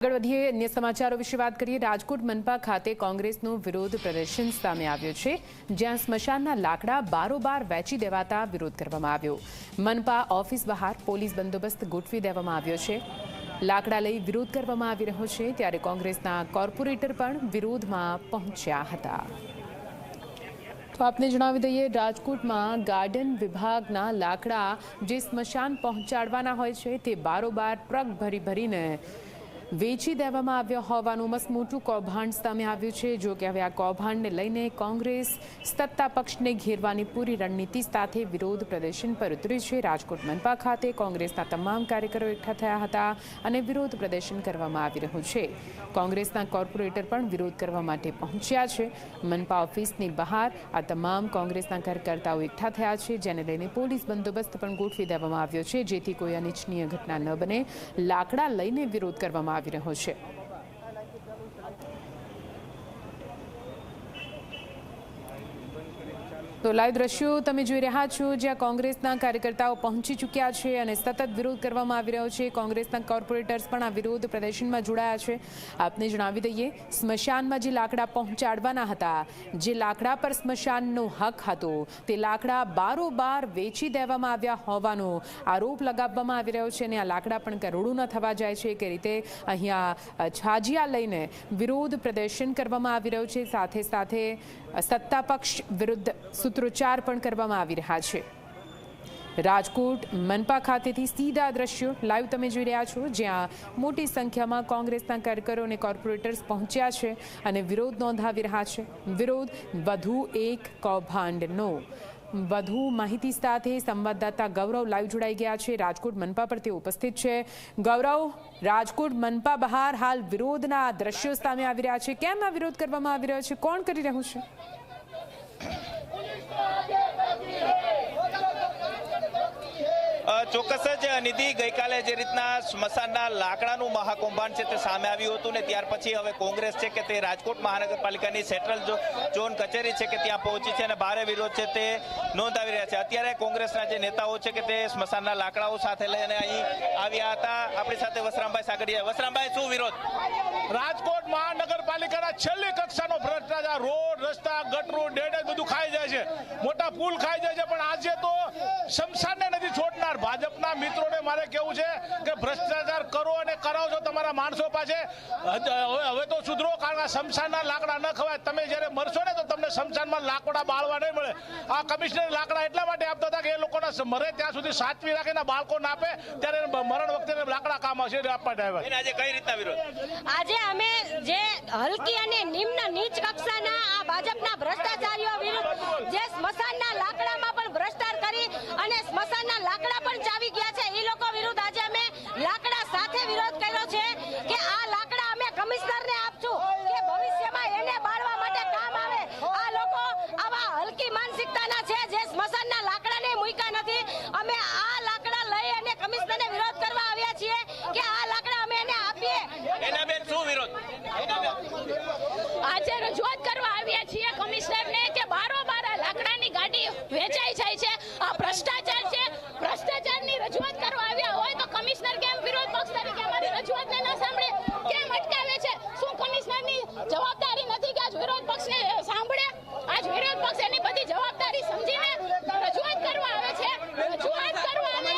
આગળ વધીએ, અન્ય સમાચારો વિશે વાત કરીએ. રાજકોટ મનપા ખાતે કોંગ્રેસનો વિરોધ પ્રદર્શન સામે આવ્યો છે, જ્યાં સ્મશાનના લાકડા બારોબાર વેચી દેવાતા વિરોધ કરવામાં આવ્યો. મનપા ઓફિસ બહાર પોલીસ બંદોબસ્ત ગોઠવી દેવામાં આવ્યો છે. લાકડા લઈ વિરોધ કરવામાં આવી રહ્યો છે, ત્યારે કોંગ્રેસના કોર્પોરેટર પણ વિરોધમાં પહોંચ્યા હતા. તો આપને જણાવી દઈએ, રાજકોટમાં ગાર્ડન વિભાગના લાકડા જે સ્મશાન પહોંચાડવાના હોય છે, તે બારોબાર ટ્રક ભરી ભરીને વેચી દેવામાં આવ્યો હોવાનું મસમોટું કૌભાંડ સામે આવ્યું છે. જો કે હવે આ કૌભાંડને લઈને કોંગ્રેસ સત્તા પક્ષને ઘેરવાની પૂરી રણનીતિ સાથે વિરોધ પ્રદર્શન પર ઉતરી છે. રાજકોટ મનપા ખાતે કોંગ્રેસના તમામ કાર્યકરો એકઠા થયા હતા અને વિરોધ પ્રદર્શન કરવામાં આવી રહ્યું છે. કોંગ્રેસના કોર્પોરેટર પણ વિરોધ કરવા માટે પહોંચ્યા છે. મનપા ઓફિસની બહાર આ તમામ કોંગ્રેસના કાર્યકર્તાઓ એકઠા થયા છે, જેને લઈને પોલીસ બંદોબસ્ત પણ ગોઠવી દેવામાં આવ્યો છે. જેથી કોઈ અનિચ્છનીય ઘટના ન બને. લાકડા લઈને વિરોધ કરવામાં આવી રહ્યો છે તો લાઈવ દ્રશ્યો તમે જોઈ રહ્યા છો, જ્યાં કોંગ્રેસના કાર્યકર્તાઓ પહોંચી ચૂક્યા છે અને સતત વિરોધ કરવામાં આવી રહ્યો છે. કોંગ્રેસના કોર્પોરેટર્સ પણ આ વિરોધ પ્રદર્શનમાં જોડાયા છે. આપને જણાવી દઈએ, સ્મશાનમાં જે લાકડા પહોંચાડવાના હતા, જે લાકડા પર સ્મશાનનો હક હતો, તે લાકડા બારોબાર વેચી દેવામાં આવ્યા હોવાનો આરોપ લગાવવામાં આવી રહ્યો છે અને આ લાકડા પણ કરોડોના થવા જાય છે. કે રીતે અહીંયા છાજિયા લઈને વિરોધ પ્રદર્શન કરવામાં આવી રહ્યું છે. સાથે સાથે સત્તા પક્ષ વિરુદ્ધ સૂત્રોચ્ચાર પણ કરવામાં આવી રહ્યા છે. રાજકોટ, મનપા ખાતેથી સીધા દ્રશ્યો લાઈવ તમે જોઈ રહ્યા છો, જ્યાં મોટી સંખ્યામાં કોંગ્રેસના કાર્યકરો અને કોર્પોરેટર્સ પહોંચ્યા છે અને વિરોધ નોંધાવી રહ્યા છે. વિરોધ વધુ એક કૌભાંડનો. વધુ માહિતી સાથે સંવાદદાતા ગૌરવ લાઈવ જોડાઈ ગયા છે. રાજકોટ, મનપા પર તે ઉપસ્થિત છે. ગૌરવ, રાજકોટ, મનપા બહાર હાલ વિરોધના દ્રશ્યો સામે આવી રહ્યા છે. કેમ આ વિરોધ કરવામાં આવી રહ્યો છે? કોણ કરી રહ્યું છે? ચોક્કસ જ નિધિ ગઈકાલે જે રીતના સ્મશાનના લાકડાનું મહાકૌભાંડ છે તે સામે આવ્યું હતું ને ત્યાર પછી હવે કોંગ્રેસ છે કે તે રાજકોટ મહાનગરપાલિકાની સેન્ટ્રલ ઝોન કચેરી છે કે ત્યાં પહોંચી છે અને ભારે વિરોધ છે તે નોંધાવી રહ્યા છે. અત્યારે કોંગ્રેસના જે નેતાઓ છે કે તે સ્મશાનના લાકડાઓ સાથે લઈને અહીં આવ્યા હતા. આપણી સાથે વસરામભાઈ સાગરિયા વસરામભાઈ, શું વિરોધ? રાજકોટ મહાનગરપાલિકાના છેલ્લી કક્ષાનો ભ્રષ્ટાચાર રોડ, રસ્તા ગટરો ડેડે બધું ખાઈ જાય છે. મોટા પુલ ખાઈ જાય છે. પણ આજે તો શમશાનને નથી છોડનાર. ભાજપના મિત્રોને મારે કેવું છે કે ભ્રષ્ટાચાર કરો અને કરાવો છો તમારા માણસો પાસે. હવે હવે તો સુધરો કારણ કે શમશાનના લાકડા ન ખવાય. તમે જ્યારે મરશો ને તો તમને શમશાનમાં લાકડા બાળવા નહીં મળે. આ કમિશનર લાકડા એટલા માટે આપતા હતા કે એ લોકોના મરે ત્યાં સુધી સાચવી રાખીને બાળકો ના આપે ત્યારે મરણ વખતે લાકડા કામ હશે આપવા ડ્રાઈવર એને આજે કઈ રીતના વિરોધ? આજે અમે જે હલકી અને નિમ્ન નીચ કક્ષાના આ ભાજપના ભ્રષ્ટાચારીઓ વિરુદ્ધ જે સ્મશાનના લાકડામાં પણ ભ્રષ્ટાચાર કરી અને સ્મશાનના લાકડા પણ ચાવી ગયા છે એ લોકો વિરુદ્ધ આજે અમે લાકડા સાથે વિરોધ કર્યો છે કે આ લાકડા અમે કમિશનરને આપશું કે ભવિષ્યમાં એને બાળવા માટે કામ આવે આ લોકો આવા હલકી માનસિકતાના છે જે સ્મશાનના લાકડાને મૂક્યા નથી. અમે આ લાકડા લઈ અને કમિશનરને વિરોધ કરવા આવ્યા છીએ કે આ લાકડા અમે એને આપીએ. એના બેન શું વિરોધ? આજે રજૂઆત કરવા આવ્યા છીએ કમિશનરને કે બારોબાર આ લાકડાની ગાડી વેચાઈ જાય છે. આ ભ્રષ્ટાચાર છે. ભ્રષ્ટાચારની રજૂઆત કરવા આવ્યા હોય તો કમિશનર કેમ વિરોધ પક્ષ તરીકે અમારી રજૂઆતને ન સાંભળે? કેમ અટકાવે છે? શું કમિશનરની જવાબદારી નથી કે આજ વિરોધ પક્ષને સાંભળે આજ વિરોધ પક્ષ એની બધી જવાબદારી સમજીને રજૂઆત કરવા આવે છે રજૂઆત કરવા અને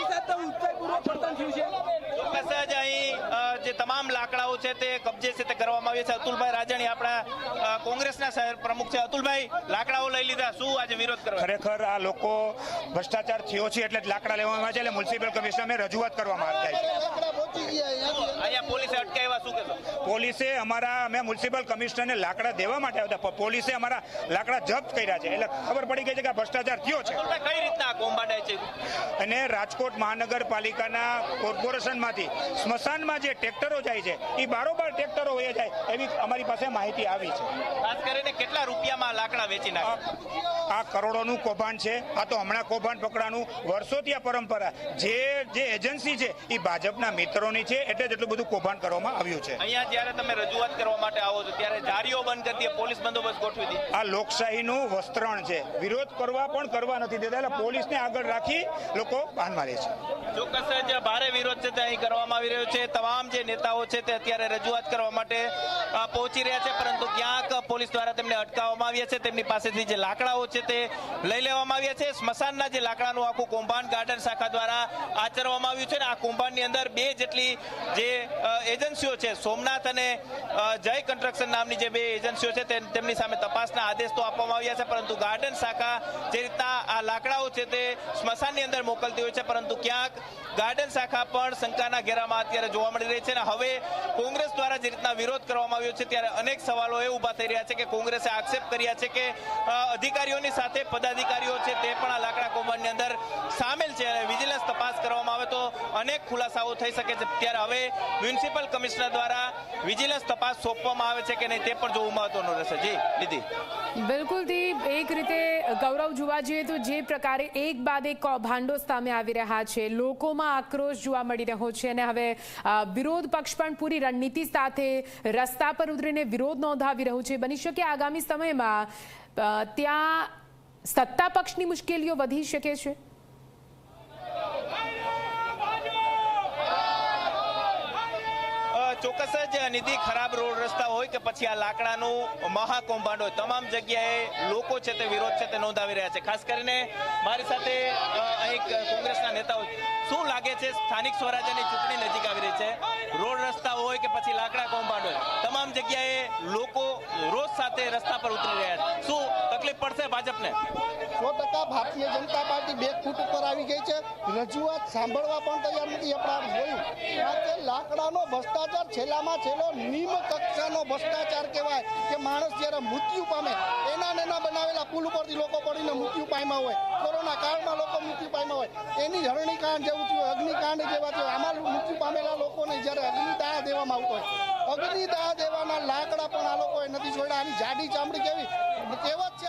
ચોક્કસ જ અહીં અ, જે તમામ લાકડાઓ છે તે કબજે છે તે કરવામાં આવ્યા છે. અતુલભાઈ રાજાણી આપણા કોંગ્રેસના શહેર પ્રમુખ છે. અતુલભાઈ લાકડાઓ લઈ લીધા. શું આજે વિરોધ કરવા? ખરેખર આ લોકો ભ્રષ્ટાચાર થયો છે એટલે જ લાકડા લેવામાં આવે છે. એટલે મ્યુનિસિપલ કમિશનરને રજૂઆત કરવામાં આવી છે અહીંયા પોલીસે અટકાવ્યા શું કહેશો પોલીસે અમારા અમે મ્યુનિસિપલ કમિશનરને લાકડા દેવા માટે આવ્યા હતા પોલીસે અમારા લાકડા જપ્ત કર્યા છે. એટલે ખબર પડી ગઈ છે કે ભ્રષ્ટાચાર થયો છે. કઈ રીતના આ છે? અને રાજકોટ મહાનગરપાલિકાના કોર્પોરેશનમાંથી સ્મશાનમાં જે ટ્રેક્ટરો જાય છે એ બારોબાર ટ્રેક્ટરો વહી જાય એવી અમારી પાસે માહિતી આવી છે. ખાસ કરીને કેટલા રૂપિયામાં લાકડા વેચી નાખે? આ કરોડોનું કૌભાંડ છે આ તો હમણાં કૌભાંડ પકડાનું વર્ષોથી આ પરંપરા. જે જે એજન્સી છે એ ભાજપના મિત્રોની છે એટલે જ એટલું બધું કૌભાંડ કરવામાં આવ્યું છે. અહીંયા જ્યારે તમે રજૂઆત કરવા માટે આવો છો. ત્યારે જારીઓ બંધ કરી દે પોલીસ બંદોબસ્ત ગોઠવી દીધી આ લોકશાહીનું વસ્ત્રણ છે. વિરોધ કરવા પણ કરવા નથી દેતા એટલે પોલીસને આગળ રાખી લોકો બાંધમાં મારે છે. ચોક્કસ જે ભારે વિરોધ છે તે અહીં કરવામાં આવી રહ્યો છે. તમામ જે નેતાઓ છે તે અત્યારે રજૂઆત કરવા માટે પહોંચી રહ્યા છે પરંતુ ક્યાંક પોલીસ દ્વારા તેમને અટકાવવામાં આવ્યા છે. તેમની પાસેથી જે લાકડાઓ છે તે લઈ લેવામાં આવ્યા છે. સ્મશાનના જે લાકડાનું આખું કૌભાંડ ગાર્ડન શાખા દ્વારા આચરવામાં આવ્યું છે ને આ કૌભાંડની અંદર બે જેટલી જે એજન્સીઓ છે સોમનાથ અને જય કન્સ્ટ્રક્શન નામની જે બે એજન્સીઓ છે તેમની સામે તપાસના આદેશ તો આપવામાં આવ્યા છે, પરંતુ ગાર્ડન શાખા જે રીતના આ લાકડાઓ છે તે સ્મશાનની અંદર મોકલતી હોય છે, પરંતુ ક્યાંક ગાર્ડન શાખા પણ શંકાના ઘેરામાં અત્યારે જોવા મળી રહી છે અને હવે કોંગ્રેસ દ્વારા જે રીતના વિરોધ કરવામાં આવ્યો છે, ત્યારે અનેક સવાલો એ ઊભા થઈ રહ્યા છે કે કોંગ્રેસે આક્ષેપ કર્યા છે કે અધિકારીઓની સાથે પદાધિકારીઓ છે તે પણ આ લાકડા કૌભાંડની અંદર સામેલ છે અને વિજિલન્સ તપાસ કરવામાં આવે તો અનેક ખુલાસાઓ થઈ શકે છે. ત્યારે હવે મ્યુનિસિપલ કમિશનર દ્વારા વિજિલન્સ તપાસ સોંપવામાં આવે છે કે નહીં તે પણ જોવું મહત્વનું રહેશે. જી નિધિ બિલકુલથી એક રીતે ગૌરવ જોવા જઈએ તો જે પ્રકારે એક બાદ એક કૌભાંડો સામે આવી રહ્યા છે. લોકોમાં આક્રોશ જોવા મળી રહ્યો છે અને હવે વિરોધ પક્ષ પણ પૂરી રણનીતિ સાથે રસ્તા પર ઉતરીને વિરોધ નોંધાવી રહ્યું છે. બની શકે આગામી સમયમાં ત્યાં સત્તા પક્ષની મુશ્કેલીઓ વધી શકે છે? ચોક્કસ જ નિધિ ખરાબ રોડ રસ્તા હોય કે પછી આ લાકડાનું મહાકૌભાંડ હોય, તમામ જગ્યાએ લોકો છે તે વિરોધ છે તે નોંધાવી રહ્યા છે. ખાસ કરીને મારી સાથે અહીં કોંગ્રેસના નેતાઓ શું લાગે છે સ્થાનિક સ્વરાજ્યની ચૂંટણી નજીક આવી રહી છે? રોડ રસ્તા હોય કે પછી લાકડા કૌભાંડ હોય, તમામ જગ્યાએ લોકો રોજ સાથે રસ્તા પર ઉતરી રહ્યા છે. શું તકલીફ પડશે ભાજપને? સો ટકા ભારતીય જનતા પાર્ટી બે ફૂટ ઉપર આવી ગઈ છે. રજૂઆત સાંભળવા પણ તૈયાર નથી. આપણે જોયું કે લાકડાનો ભ્રષ્ટાચાર છેલ્લામાં છેલ્લો નિમ્ન કક્ષાનો ભ્રષ્ટાચાર કહેવાય કે માણસ જ્યારે મૃત્યુ પામે, એના નેના બનાવેલા પુલ ઉપરથી લોકો પડીને મૃત્યુ પામ્યા હોય, કોરોના કાળમાં લોકો મૃત્યુ પામ્યા હોય, એની હરણીકાંડ જેવું થયું, અગ્નિકાંડ જેવા થયું, આમાં મૃત્યુ પામેલા લોકોને જ્યારે અગ્નિદાહ દેવામાં આવતો હોય, અગ્નિદાહ દેવાના લાકડા પણ આ લોકોએ નથી છોડ્યા, આની જાડી ચામડી કેવી? કહેવત